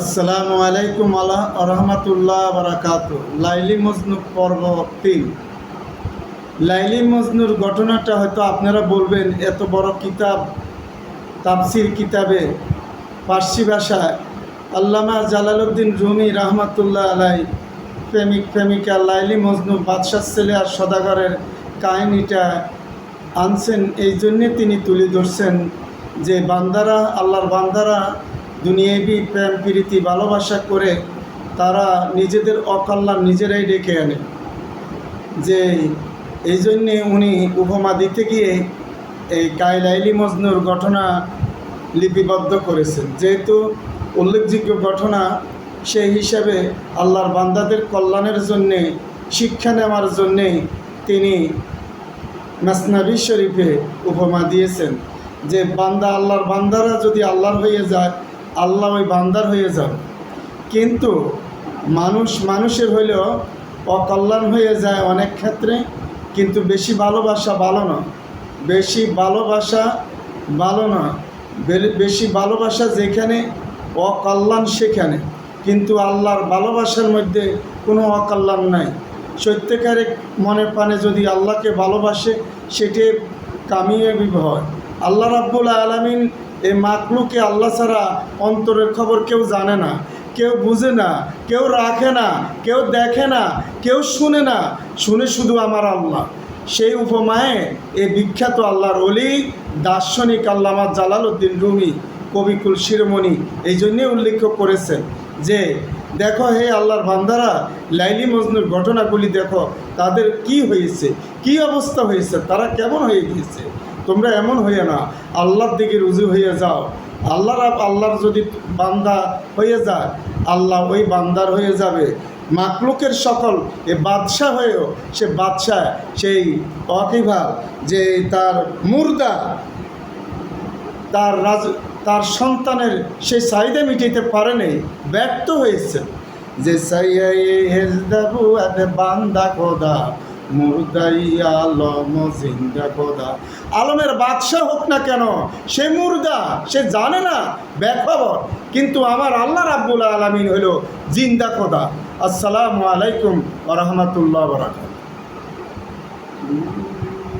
আসসালামু আলাইকুম আল্লাহ রহমতুল্লাহ বারাকাত লাইলি মজনু পর্ব তিন। লাইলি মজনুর ঘটনাটা হয়তো আপনারা বলবেন, এত বড় কিতাব, তাফসির কিতাবে, পার্সি ভাষায়। আল্লামা জালালউদ্দিন রুমি রহমতুল্লাহ আলাই প্রেমিক প্রেমিকা লাইলি মজনু বাদশাহ ছেলে আর সদাগরের কাহিনীটা আনছেন। এই জন্যে তিনি তুলে ধরছেন যে বান্দারা, আল্লাহর বান্দারা দুনিয়াবি প্রেম, প্রীতি, ভালোবাসা করে তারা নিজেদের অকল্যাণ নিজেরাই ডেকে আনে। যে এই জন্যে উনি উপমা দিতে গিয়ে এই কাইলাইলি মজনুর ঘটনা লিপিবদ্ধ করেছেন। যেহেতু উল্লেখযোগ্য ঘটনা, সেই হিসাবে আল্লাহর বান্দাদের কল্যাণের জন্যে, শিক্ষা নেওয়ার জন্যে তিনি মাসনাবি শরীফে উপমা দিয়েছেন। যে বান্দা আল্লাহর বান্দারা যদি আল্লাহর হয়ে যায় আল্লাহ ওই বান্দার হয়ে যাবে কিন্তু মানুষ মানুষের হইলেও অকল্যাণ হয়ে যায় অনেক ক্ষেত্রে, কিন্তু বেশি ভালোবাসা ভালো না বেশি ভালোবাসা ভালো না বেশি ভালোবাসা যেখানে, অকল্যাণ সেখানে। কিন্তু আল্লাহর ভালোবাসার মধ্যে কোনো অকল্যাণ নাই। সত্যিকারে মনের প্রাণে যদি আল্লাহকে ভালোবাসে, সেটি কামিয়ে হয়। আল্লাহ রাব্বুল আলমিন এই মাকলুকে আল্লাহ ছাড়া অন্তরের খবর কেউ জানে না, কেউ বুঝে না, কেউ রাখে না, কেউ দেখে না, কেউ শুনে না, শুনে শুধু আমার আল্লাহ। সেই উপমায়ে এই বিখ্যাত আল্লাহর অলি দার্শনিক আল্লামা জালালউদ্দিন রুমি কবিকুল শিরোমণি এই জন্যে উল্লেখ করেছেন যে, দেখো হে আল্লাহর বান্দারা, লাইলি মজনুর ঘটনাগুলি দেখো, তাদের কি হয়েছে, কি অবস্থা হয়েছে, তারা কেমন হয়ে গিয়েছে? তোমরা এমন হইয়ে না, আল্লাহর দিকে রুজু হয়ে যাও। আল্লাহর আল্লাহর যদি বান্দা হয়ে যায়, আল্লাহ ওই বান্দার হয়ে যাবে। মাকলুকের সকল এ বাদশাহ হয়েও সে বাদশাহ, সেই অকিভাল, যে তার মুর্দা, তার রাজ, তার সন্তানের সেই চাহিদা মিটাইতে পারেনি ব্যর্থ হয়েছে। যে হেজদাবু এতে বান্দা খোদা আলম জিন্দা আলমের বাদশাহ হোক না কেন, সে মুর্দা, সে জানে না ব্যাখবর কিন্তু আমার আল্লাহ রাব্বুল আলমিন হইল জিন্দা খোদা। আসসালামু আলাইকুম রহমতুল্লাহ বরাকাত